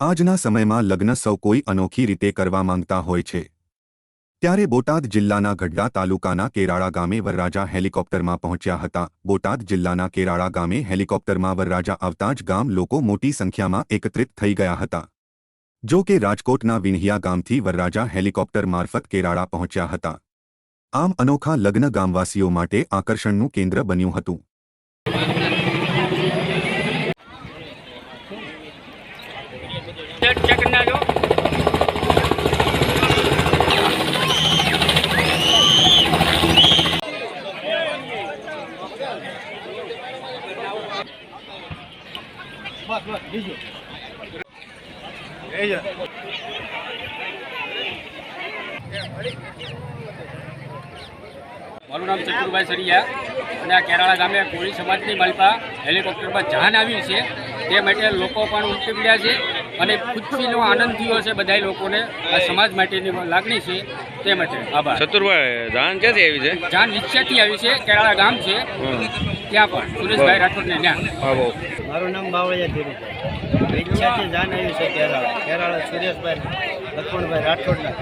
આજના સમયમાં લગ્ન સૌ કોઈ અનોખી રીતે કરવા માંગતા હોય છે. ત્યારે બોટાદ જિલ્લાના ગઢડા તાલુકાના કેરાળા ગામે વરરાજા હેલિકોપ્ટરમાં પહોંચ્યા હતા. બોટાદ જિલ્લાના કેરાળા ગામે હેલિકોપ્ટરમાં વરરાજા આવતા જ ગામ લોકો મોટી સંખ્યામાં એકત્રિત થઈ ગયા હતા. જો કે રાજકોટના વિણહિયા ગામથી વરરાજા હેલિકોપ્ટર મારફત કેરાળા પહોંચ્યા હતા. આમ અનોખા લગ્ન ગામવાસીઓ માટે આકર્ષણનું કેન્દ્ર બન્યું હતું. ચેક કરી નાખો મારું નામ ચતુરભાઈ સરિયા અને આ કેરાળા ગામે કોળી સમાજની માલપા હેલિકોપ્ટરમાં જાન આવ્યું છે. તે માટે લોકો પણ ઉમટી પડ્યા છે. અને ખુશીનો આનંદ થયો છે બધા લોકોને. આ સમાજ માટેની લાગણી છે તે માટે આભાર. ચતુરભાઈ જાન ક્યાંથી આવી છે? જાન રિક્ષાથી આવી છે કેરાળા ગામ છે. ત્યાં પણ સુરેશભાઈ રાઠોડને ત્યાં. મારું નામ બાવળિયા ધીરુભાઈ. ઈચ્છાથી જાન આવ્યું છે કેરાળા. કેરાળા સુરેશભાઈ લક્ષ્મણભાઈ રાઠોડના.